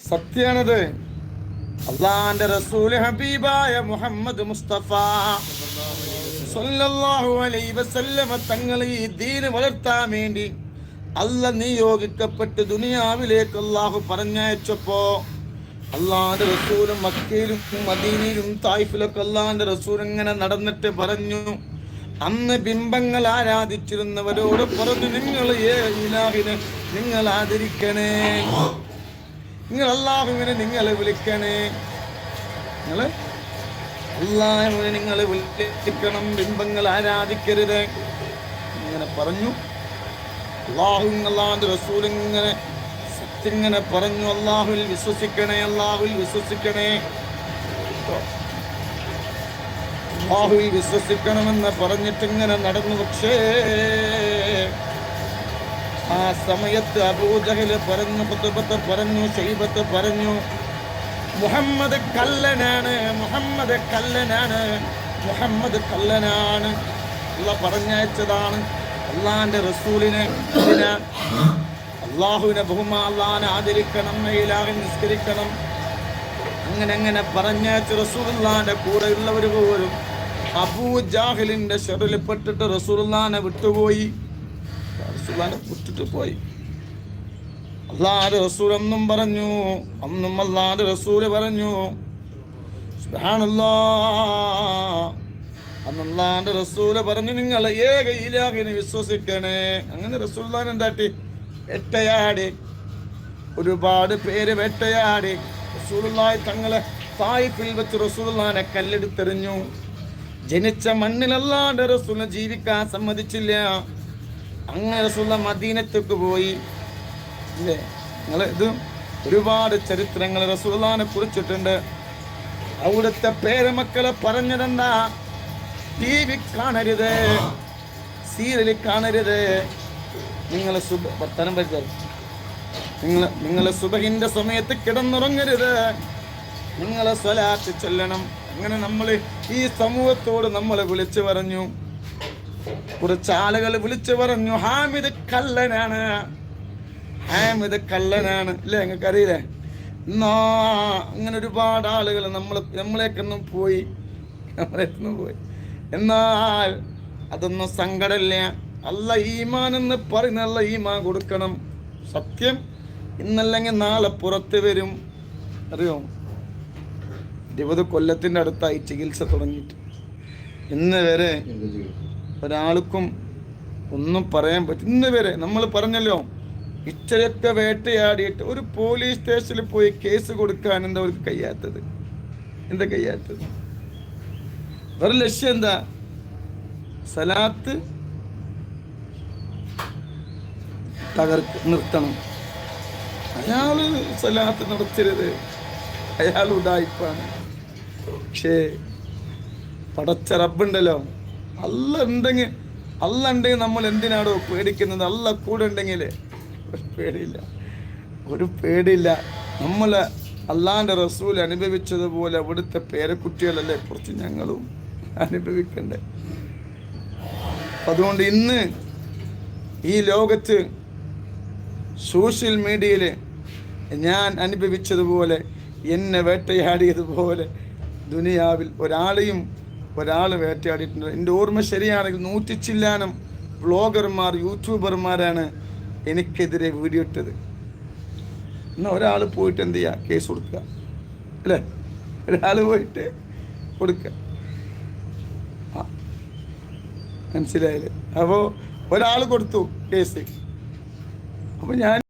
സത്യാണത് അള്ളാന്റെ റസൂൽ ഹബീബായ മുഹമ്മദ് മുസ്തഫ. സല്ലല്ലാഹു അലൈഹി വസല്ലമ തങ്ങൾ ഈ ദീന് വളർത്താൻ വേണ്ടി അല്ല നിയോഗിക്കപ്പെട്ട് ദുനിയാവിലേക്ക് അള്ളാഹു പറഞ്ഞയച്ചപ്പോ അള്ളാന്റെ റസൂലും മക്കയിലും മദീനയിലും തായ്ഫിലൊക്കെ അള്ളാന്റെ റസൂൽ ഇങ്ങനെ നടന്നിട്ട് പറഞ്ഞു അന്ന് ബിംബങ്ങൾ ആരാധിച്ചിരുന്നവരോട് പറഞ്ഞു നിങ്ങൾ ഏ ഇലാഹിനെ നിങ്ങൾ ആദരിക്കണേ. നിങ്ങൾ അള്ളാഹുവിനെ നിങ്ങളെ വിളിക്കണേ. നിങ്ങൾ അള്ളാഹുവിനെ നിങ്ങൾ വിളിക്കണം ബിംബങ്ങൾ ആരാധിക്കരുത്. ഇങ്ങനെ പറഞ്ഞു. അള്ളാഹു അള്ളാഹുന്റെ റസൂൽ ഇങ്ങനെ സത്യങ്ങനെ പറഞ്ഞു. അള്ളാഹുവിൽ വിശ്വസിക്കണേ അള്ളാഹുവിൽ വിശ്വസിക്കണേ. അള്ളാഹുൽ വിശ്വസിക്കണമെന്ന് പറഞ്ഞിട്ടിങ്ങനെ നടന്നു. പക്ഷേ സമയത്ത് അബൂജഹൽ പറഞ്ഞു പുതുപത്ത് പറഞ്ഞു ഷെയ്ബത്ത് പറഞ്ഞു മുഹമ്മദ് കല്ലനാണ് മുഹമ്മദ് കല്ലനാണ് മുഹമ്മദ് കല്ലനാണ്. അല്ല പറഞ്ഞയച്ചതാണ് അള്ളാന്റെ റസൂലിനെ. അള്ളാഹുവിനെ ബഹുമാ അള്ളാഹിനെ ആദരിക്കണം ഇലാഹെ നിസ്കരിക്കണം. അങ്ങനെ അങ്ങനെ പറഞ്ഞയച്ച റസൂലുള്ളാന്റെ കൂടെ ഉള്ളവർ പോലും അബൂ ജാഹിലിന്റെ ഷെറിൽ പെട്ടിട്ട് റസൂലുള്ളാനെ വിട്ടുപോയി. റസൂലുള്ളാനെ വിട്ടിട്ട് പോയി. അള്ളാഹുടെ റസൂൽ എന്നും പറഞ്ഞു അന്നും അള്ളാഹുടെ റസൂൽ പറഞ്ഞു അന്നല്ലാണ്ട് റസൂൽ പറഞ്ഞു നിങ്ങൾ ഏക ഇലാഹിനെ വിശ്വസിക്കണേ. അങ്ങനെ റസൂലുള്ളാൻ എന്താട്ടി? എട്ടയാടി ഒരുപാട് പേര് വെട്ടയാടി. റസൂലുള്ളാഹി തങ്ങളെ തായിഫിൽ വെച്ച് റസൂലുള്ളാനെ കല്ലെടുത്തെറിഞ്ഞു. ജനിച്ച മണ്ണിലല്ലാണ്ട് റസൂലിനെ ജീവിക്കാൻ സമ്മതിച്ചില്ല. അങ്ങനെ റസൂല മദീനത്തേക്ക് പോയി. അല്ലേ നിങ്ങൾ ഇത് ഒരുപാട് ചരിത്രങ്ങൾ റസൂള്ളാനെ കുറിച്ചിട്ടുണ്ട്. അവിടുത്തെ പേരമക്കളെ പറഞ്ഞതെന്താ? ടി വി കാണരുത്. സീരിയൽ കാണരുത്. നിങ്ങളെ സുബ വർത്തനം പറ്റരുത് നിങ്ങൾ നിങ്ങൾ സുബഹിന്റെ സമയത്ത് കിടന്നുറങ്ങരുത്. നിങ്ങളെ സ്വലാത്ത് ചൊല്ലണം. അങ്ങനെ നമ്മൾ ഈ സമൂഹത്തോട് നമ്മളെ വിളിച്ചു പറഞ്ഞു. കുറച്ച് ആളുകൾ വിളിച്ചു പറഞ്ഞു ഹാമിദ് കല്ലനാണ് ഹാമിദ് കല്ലനാണ് ഇല്ലേ നിങ്ങൾക്ക് അറിയില്ലേ അങ്ങനെ ഒരുപാട് ആളുകൾ നമ്മൾ നമ്മളേക്കൊന്നും പോയി നമ്മളേക്കൊന്നും പോയി. എന്നാൽ അതൊന്നും സങ്കടമില്ല. അല്ല ഈമാൻ എന്ന് പറയുന്ന അല്ല ഈമാൻ കൊടുക്കണം. സത്യം. ഇന്നല്ലെങ്കിൽ നാളെ പുറത്ത് വരും. അറിയോ? ഇരുപത് കൊല്ലത്തിന്റെ അടുത്തായി ചികിത്സ തുടങ്ങിയിട്ട്. ഇന്ന് വരെ ഒരാൾക്കും ഒന്നും പറയാൻ പറ്റും ഇന്ന് വരെ നമ്മൾ പറഞ്ഞല്ലോ ഇച്ചരൊക്കെ വേട്ടയാടിയിട്ട് ഒരു പോലീസ് സ്റ്റേഷനിൽ പോയി കേസ് കൊടുക്കാൻ എന്താ അവർക്ക് കഴിയാത്തത്? എന്താ കഴിയാത്തത്? ഒരു ലക്ഷ്യം എന്താ? സലാത്ത് തകർക്ക് നിർത്തണം. അയാൾ സലാത്ത് നടത്തരുത്. അയാൾ ഉടായിപ്പാണ് പക്ഷേ പടച്ച റബ്ബുണ്ടല്ലോ. അല്ല ഉണ്ടെങ്കിൽ അല്ല ഉണ്ടെങ്കിൽ നമ്മൾ എന്തിനാണോ പേടിക്കുന്നത്? അല്ല കൂടെ ഉണ്ടെങ്കിൽ ഒരു പേടിയില്ല. ഒരു പേടിയില്ല. നമ്മൾ അള്ളാന്റെ റസൂൽ അനുഭവിച്ചതുപോലെ അവിടുത്തെ പേരക്കുട്ടികളല്ലേ? കുറച്ച് ഞങ്ങളും അനുഭവിക്കണ്ടേ. അതുകൊണ്ട് ഇന്ന് ഈ ലോകത്ത് സോഷ്യൽ മീഡിയയിൽ ഞാൻ അനുഭവിച്ചതുപോലെ എന്നെ വേട്ടയാടിയതുപോലെ ദുനിയാവിൽ ഒരാളെയും ഒരാൾ വേട്ടയാടിയിട്ടുണ്ട്. എന്റെ ഓർമ്മ ശരിയാണെങ്കിൽ നൂറ്റി ചില്ലാനം വ്ളോഗർമാർ യൂട്യൂബർമാരാണ് എനിക്കെതിരെ വീഡിയോ ഇട്ടത്. എന്നാൽ ഒരാൾ പോയിട്ട് എന്ത് ചെയ്യുക കേസ് കൊടുക്കുക. അല്ലേ? ഒരാൾ പോയിട്ട് കൊടുക്കുക. മനസ്സിലായില്ലേ? അപ്പോൾ ഒരാൾ കൊടുത്തു കേസ്. അപ്പോൾ ഞാൻ